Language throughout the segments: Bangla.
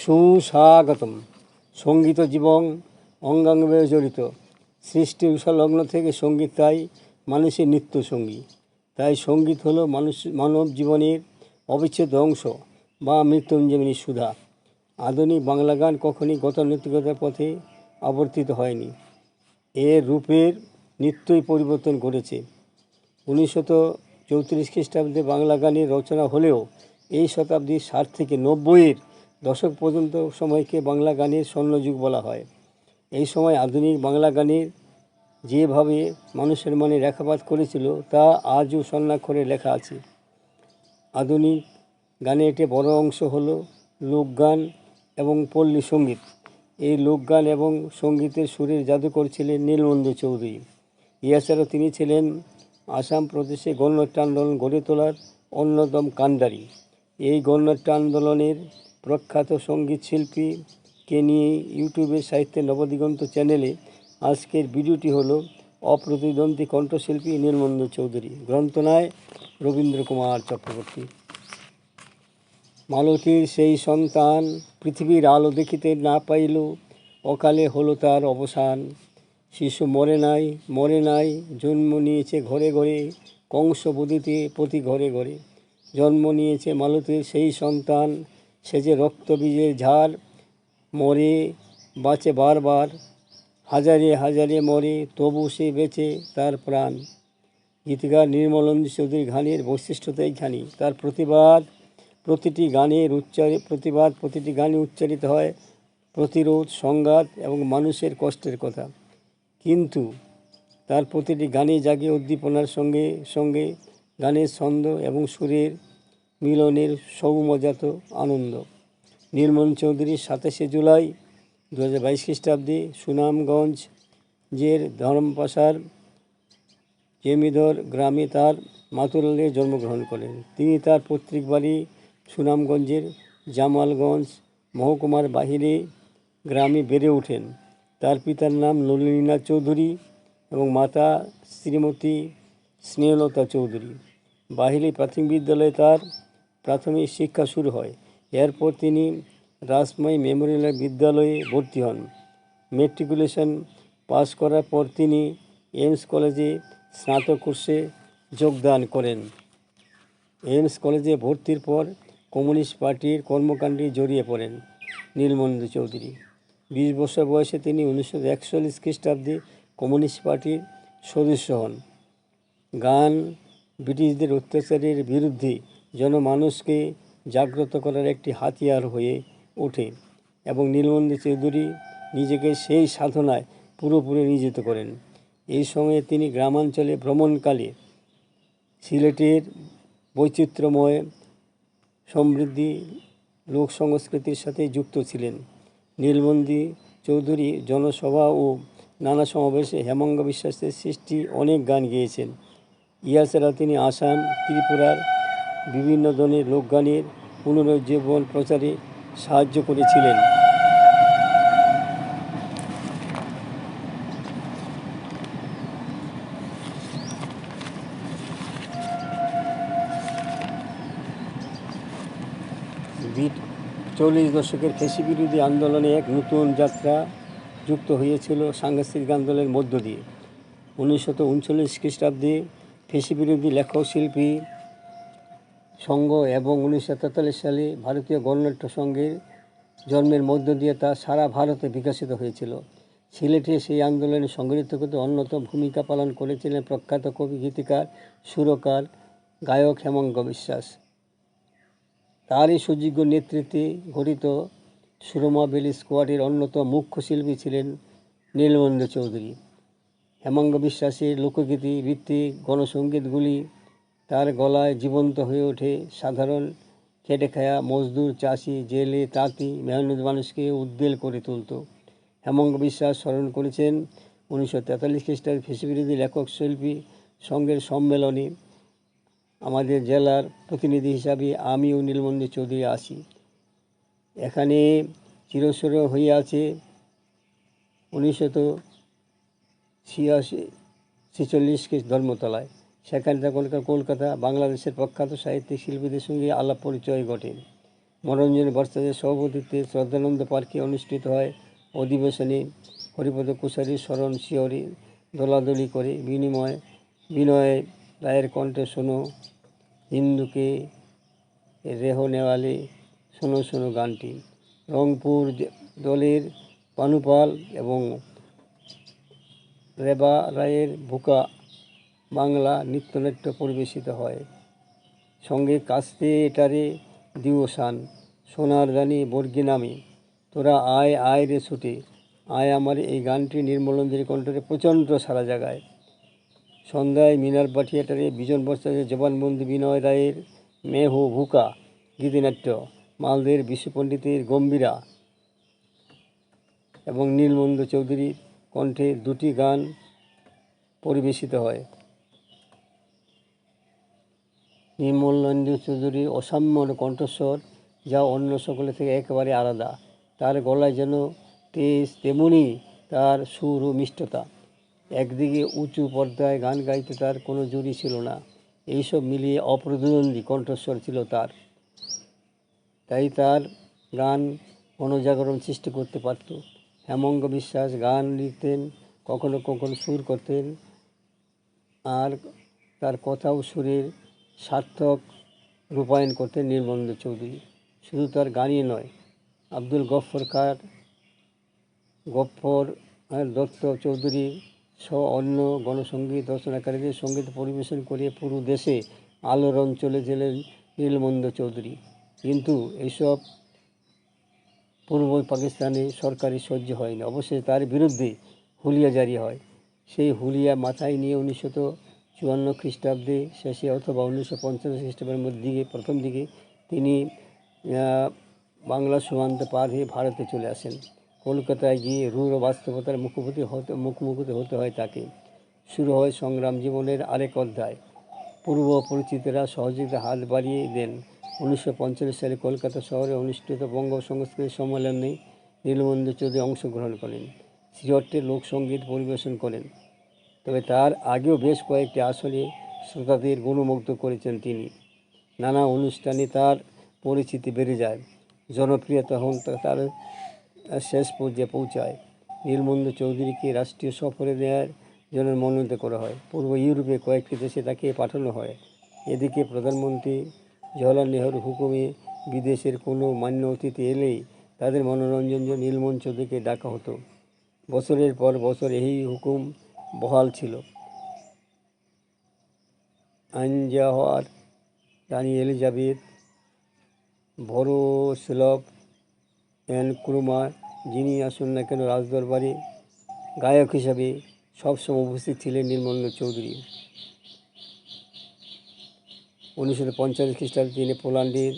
সুস্বাগতম। সংগীত জীবন অঙ্গাঙ্গে জড়িত। সৃষ্টির উষালগ্ন থেকে সংগীত তাই মানুষের নিত্য সঙ্গী তাই সংগীত হলো মানুষ, মানব জীবনের অবিচ্ছেদ্য অংশ বা মৃত্যুঞ্জীবনী সুধা। আধুনিক বাংলা গান কখনই গতানুগতিকতার পথে আবর্তিত হয়নি। এর রূপের নিত্যই পরিবর্তন ঘটেছে। উনিশশত চৌত্রিশ খ্রিস্টাব্দে বাংলা গানের রচনা হলেও এই শতাব্দীর ষাট থেকে নব্বইয়ের দশক পর্যন্ত সময়কে বাংলা গানের স্বর্ণযুগ বলা হয়। এই সময় আধুনিক বাংলা গানের যেভাবে মানুষের মনে রেখাপাত করেছিল, তা আজও স্বর্ণাক্ষরে লেখা আছে। আধুনিক গানের একটি বড় অংশ হলো লোকগান এবং পল্লী সংগীত। এই লোকগান এবং সঙ্গীতের সুরের জাদুকর ছিলেন নীলবন্ধু চৌধুরী। এছাড়াও তিনি ছিলেন আসাম প্রদেশে গণনাট্য আন্দোলন গড়ে তোলার অন্যতম কাণ্ডারি। এই গণনাট্য আন্দোলনের প্রখ্যাত সংগীত শিল্পীকে নিয়ে ইউটিউবের সাহিত্যের নবদিগন্ত চ্যানেলে আজকের ভিডিওটি হলো অপ্রতিদ্বন্দ্বী কণ্ঠশিল্পী নীলবন্ধু চৌধুরী, গ্রন্থনায় রবীন্দ্র কুমার চক্রবর্তী। মালতীর সেই সন্তান পৃথিবীর আলো দেখিতে না পাইল, অকালে হলো তার অবসান। শিশু মরে নাই মরে নাই, জন্ম নিয়েছে ঘরে ঘরে, কংস বুদিতে প্রতি ঘরে ঘরে। জন্ম নিয়েছে মালতীর সেই সন্তান সে যে রক্তবীজের ঝাড় মরে, বাঁচে বারবার। হাজারে হাজারে মরে, তবু সে বেঁচে তার প্রাণ। গীতিকার নির্মলন্দ চৌধুরী গানের বৈশিষ্ট্যতাই এইখানি তার প্রতিবাদ প্রতিটি গানের উচ্চারি প্রতিবাদ প্রতিটি গানে উচ্চারিত হয় প্রতিরোধ, সংঘাত এবং মানুষের কষ্টের কথা। কিন্তু তার প্রতিটি গানে জাগে উদ্দীপনার সঙ্গে সঙ্গে গানের ছন্দ এবং সুরের মিলনের সৌমজাত আনন্দ। নির্মল চৌধুরী সাতাশে জুলাই দু হাজার বাইশ খ্রিস্টাব্দে সুনামগঞ্জ জের ধর্মপাশার জেমিধর গ্রামে তার মাতুলালে জন্মগ্রহণ করেন। তিনি তার পৈতৃক বাড়ি সুনামগঞ্জের জামালগঞ্জ মহকুমার বাহিরে গ্রামে বেড়ে ওঠেন। তার পিতার নাম নলিনীনাথ চৌধুরী এবং মাতা শ্রীমতী স্নেহলতা চৌধুরী। বাহিরে প্রাথমিক বিদ্যালয়ে তার প্রাথমিক শিক্ষা শুরু হয়। এরপর তিনি রাসময় মেমোরিয়াল বিদ্যালয়ে ভর্তি হন। মেট্রিকুলেশন পাস করার পর তিনি এইমস কলেজে স্নাতক কোর্সে যোগদান করেন। এইমস কলেজে ভর্তির পর কমিউনিস্ট পার্টির কর্মকাণ্ডে জড়িয়ে পড়েন নীলমন্দ চৌধুরী। বিশ বছর বয়সে তিনি উনিশশো একচল্লিশ খ্রিস্টাব্দে কমিউনিস্ট পার্টির সদস্য হন। গান, ব্রিটিশদের অত্যাচারের বিরুদ্ধে জনমানুষকে জাগ্রত করার একটি হাতিয়ার হয়ে ওঠে এবং নীলমন্দি চৌধুরী নিজেকে সেই সাধনায় পুরোপুরি নিয়োজিত করেন। এই সময়ে তিনি গ্রামাঞ্চলে ভ্রমণকালে সিলেটের বৈচিত্র্যময় সমৃদ্ধি লোক সংস্কৃতির সাথে যুক্ত ছিলেন। নীলবন্দি চৌধুরী জনসভা ও নানা সমাবেশে হেমঙ্গ বিশ্বাসের সৃষ্টি অনেক গান গেয়েছেন। ইহা ছাড়া তিনি আসাম, ত্রিপুরার বিভিন্ন ধরনের লোকগানের পুনরুজ্জীবন প্রচারে সাহায্য করেছিলেন। চল্লিশ দশকের কৃষি বিরোধী আন্দোলনে এক নতুন যাত্রা যুক্ত হয়েছিল সাংস্কৃতিক আন্দোলনের মধ্য দিয়ে। উনিশশত উনচল্লিশ খ্রিস্টাব্দে কৃষি বিরোধী লেখক শিল্পী সংঘ এবং উনিশশো তেতাল্লিশ সালে ভারতীয় গণনাট্য সংঘের জন্মের মধ্য দিয়ে তা সারা ভারতে বিকশিত হয়েছিল। সিলেটে সেই আন্দোলনে সংগঠিত করতে অন্যতম ভূমিকা পালন করেছিলেন প্রখ্যাত কবি, গীতিকার, সুরকার, গায়ক হেমঙ্গ বিশ্বাস। তারই সুযোগ্য নেতৃত্বে গঠিত সুরমা বেলি স্কোয়াডের অন্যতম মুখ্য শিল্পী ছিলেন নীলবন্ধ চৌধুরী। হেমঙ্গ বিশ্বাসের লোকগীতি ভিত্তিক গণসঙ্গীতগুলি তার গলায় জীবন্ত হয়ে ওঠে সাধারণ খেটে খায়া মজদুর, চাষি, জেলে, তাঁতি, মেহনত মানুষকে উদ্বেল করে তুলত। হেমঙ্গ বিশ্বাস স্মরণ করেছেন উনিশশো তেতাল্লিশ খ্রিস্টাব্দে ফেসিবিরোধী লেখক শিল্পী সংঘের সম্মেলনে। আমাদের জেলার প্রতিনিধি হিসাবে আমি ও নীলমন্দির চৌধুরী আসি। এখানে চিরস্বর হয়ে আছে উনিশশত ছিয়াশি, ছেচল্লিশ ধর্মতলায়। সেখানে কলকাতা বাংলাদেশের প্রখ্যাত সাহিত্যিক শিল্পীদের সঙ্গে আলাপ পরিচয় ঘটে। মনোরঞ্জন বর্ষাদের সভাপতিত্বে শ্রদ্ধানন্দ পার্কে অনুষ্ঠিত হয় অধিবেশনে। হরিপদ কুশারী স্মরণ শিয়রি দোলাদলি করে বিনিময়, বিনয় রায়ের কণ্ঠে শোনো, হিন্দুকে রেহ নেওয়ালে শোনো শোনো গানটি। রংপুর দলের পানুপাল এবং রেবা রায়ের বুকা বাংলা নৃত্যনাট্য পরিবেশিত হয়। সঙ্গে কাস্তে এটারে দিওসান সোনার দানি বর্গি নামে। তোরা আয় আয় রে ছুটে, আয় আমার এই গানটি নির্মলঞ্জের কণ্ঠে প্রচণ্ড সারা জাগায়। সন্ধ্যায় মিনার থিয়েটারে বিজন বস্ত্রের জবানবন্দি বিনয় রায়ের মেহু ভুকা, গীতিনাট্য, মালদের বিশ্বপণ্ডিতের গম্ভীরা। এবং নীলমন্দ চৌধুরীর কণ্ঠে দুটি গান পরিবেশিত হয়। নির্মলানন্দ চৌধুরীর অসাম্য কণ্ঠস্বর, যা অন্য সকলে থেকে একেবারে আলাদা। তার গলায় যেন তেজ তেমনি তার সুর ও মিষ্টতা। একদিকে উঁচু পর্দায় গান গাইতে তার কোনো জুড়ি ছিল না। এইসব মিলিয়ে অপ্রতিদ্বন্দ্বী কণ্ঠস্বর ছিল তার। তাই তার গান গণজাগরণ সৃষ্টি করতে পারত। হেমঙ্গ বিশ্বাস গান লিখতেন, কখনো কখনো সুর করতেন। আর তার কথা ও সুরের সার্থক রূপায়ণ করতেন নির্মন্দ চৌধুরী। শুধু তার গানই নয়, আব্দুল গফর খার গফর দত্ত চৌধুরী সহ অন্য গণসঙ্গীত রচনাকারীদের সংগীত পরিবেশন করে পুরো দেশে আলোড়ন চলে গেলেন নীলমন্দ চৌধুরী। কিন্তু এইসব পূর্ব পাকিস্তানে সরকারি সহ্য হয়নি। অবশ্যই তার বিরুদ্ধে হুলিয়া জারি হয়। সেই হুলিয়া মাথায় নিয়ে উনিশশো চুয়ান্ন খ্রিস্টাব্দে শেষে অথবা উনিশশো পঞ্চাশ খ্রিস্টাব্দের মধ্যে দিকে, প্রথম দিকে তিনি বাংলা সীমান্ত পার হয়ে ভারতে চলে আসেন। কলকাতায় গিয়ে রূঢ় বাস্তবতার মুখোমুখি হতে মুখোমুখি হতে হয় তাকে। শুরু হয় সংগ্রাম জীবনের আরেক অধ্যায়। পূর্ব পরিচিতরা সহযোগিতা হাত বাড়িয়ে দেন। উনিশশো পঞ্চাশ সালে কলকাতা শহরে অনুষ্ঠিত বঙ্গ সংস্কৃতি সম্মেলনে নীলবন্ধু চৌধুরী অংশগ্রহণ করেন। শ্রীহট্টের লোকসঙ্গীত পরিবেশন করেন। তবে তার আগেও বেশ কয়েকটি আসরে শ্রোতাদের গুণমুগ্ধ করেছেন তিনি। নানা অনুষ্ঠানে তার পরিচিতি বেড়ে যায়। জনপ্রিয়তা হন তার শেষ পর্যায়ে পৌঁছায়। নীলমন্দ চৌধুরীকে রাষ্ট্রীয় সফরে নেওয়ার জন্য মনোনীত করা হয়। পূর্ব ইউরোপে কয়েকটি দেশে তাকে পাঠানো হয়। এদিকে প্রধানমন্ত্রী জওয়াহরলাল নেহরু হুকুমে বিদেশের কোনো মান্য অতিথি এলেই তাদের মনোরঞ্জন নীলমন চৌধুরীকে ডাকা হতো। বছরের পর বছর এই হুকুম বহাল ছিল। আঞ্জাহার রানী এলিজাবেথ, ভরোসলভ অ্যান্ড ক্রুমা, যিনি আসুন না কেন রাজদরবারে, গায়ক হিসাবে সবসময় উপস্থিত ছিলেন নীলমল্ল চৌধুরী। উনিশশো পঞ্চাশ খ্রিস্টাব্দে তিনি পোল্যান্ডের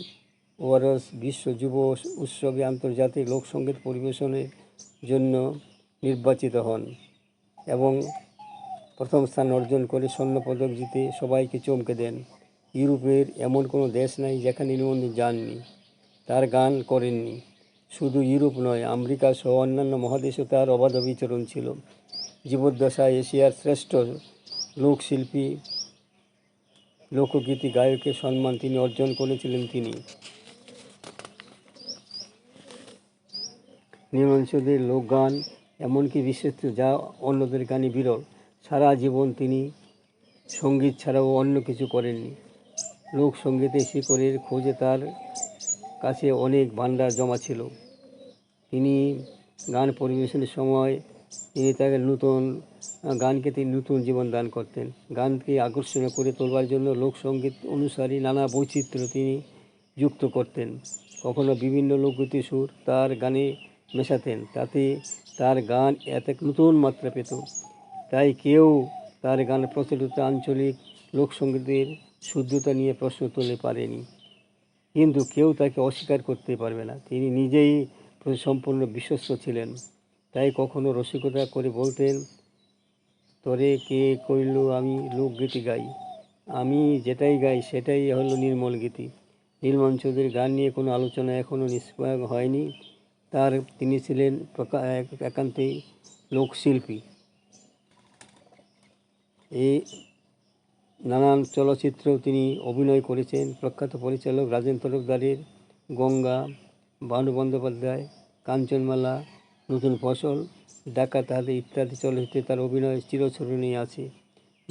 ওয়ারস বিশ্ব যুব উৎসবে আন্তর্জাতিক লোকসঙ্গীত পরিবেশনের জন্য নির্বাচিত হন এবং প্রথম স্থান অর্জন করে স্বর্ণপদক জিতে সবাইকে চমকে দেন। ইউরোপের এমন কোনো দেশ নাই যেখানে নীলমন্দির যাননি, তার গান করেননি। শুধু ইউরোপ নয়, আমেরিকা সহ অন্যান্য মহাদেশেও তার অবাধ বিচরণ ছিল। জীবদ্দশায় এশিয়ার শ্রেষ্ঠ লোকশিল্পী, লোকগীতি গায়কের সম্মান তিনি অর্জন করেছিলেন তিনি। নীলমঞ্চদের লোকগান, এমনকি বিশেষ যা অন্যদের গানে বিরল সারা জীবন তিনি সংগীত ছাড়াও অন্য কিছু করেননি। লোকসঙ্গীতের শিকড়ের খোঁজে তার কাছে অনেক ভাণ্ডার জমা ছিল। তিনি গান পরিবেশনের সময় তিনি তাকে নতুন, গানকে তিনি নতুন জীবন দান করতেন। গানকে আকর্ষণীয় করে তোলবার জন্য লোকসঙ্গীত অনুসারী নানা বৈচিত্র্য তিনি যুক্ত করতেন। কখনো বিভিন্ন লোকগীতি সুর তার গানে মেশাতেন, তাতে তার গান এত নতুন মাত্রা পেত। তাই কেউ তার গান প্রচলিত আঞ্চলিক লোকসঙ্গীতের শুদ্ধতা নিয়ে প্রশ্ন তুলতে পারেনি। কিন্তু কেউ তাকে অস্বীকার করতে পারবে না। তিনি নিজেই সম্পূর্ণ বিশ্বস্ত ছিলেন। তাই কখনো রসিকতা করে বলতেন, তরে কে কইল আমি লোকগীতি গাই? আমি যেটাই গাই সেটাই হলো নির্মল গীতি। নীলমন চৌধুরীর গান নিয়ে কোনো আলোচনা এখনও নিষ্প্রয়োগ হয়নি। তার তিনি ছিলেন একান্তই লোকশিল্পী। এই নানান চলচ্চিত্রেও তিনি অভিনয় করেছেন। প্রখ্যাত পরিচালক রাজেন তরফদারের গঙ্গা, বানু বন্দ্যোপাধ্যায়, কাঞ্চনমালা, নতুন ফসল, ডাকাত হাতে ইত্যাদি চলচ্চিত্রে তার অভিনয় চিরস্মরণীয় আছে।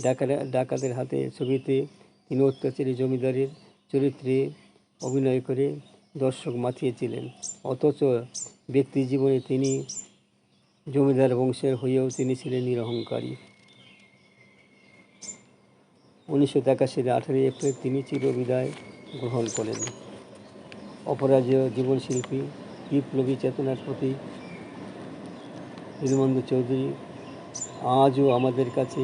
ডাকাত, ডাকাতের হাতে ছবিতে তিনি অত্যাচারী জমিদারের চরিত্রে অভিনয় করে দর্শক মাতিয়েছিলেন। অথচ ব্যক্তি জীবনে তিনি জমিদার বংশের হয়েও তিনি ছিলেন নিরহংকারী। উনিশশো একাশির আঠারোই এপ্রিল তিনি চিরবিদায় গ্রহণ করেন। অপরাজেয় জীবনশিল্পী বিপ্লবী চেতনার প্রতি দীনবন্ধু চৌধুরী, আজও আমাদের কাছে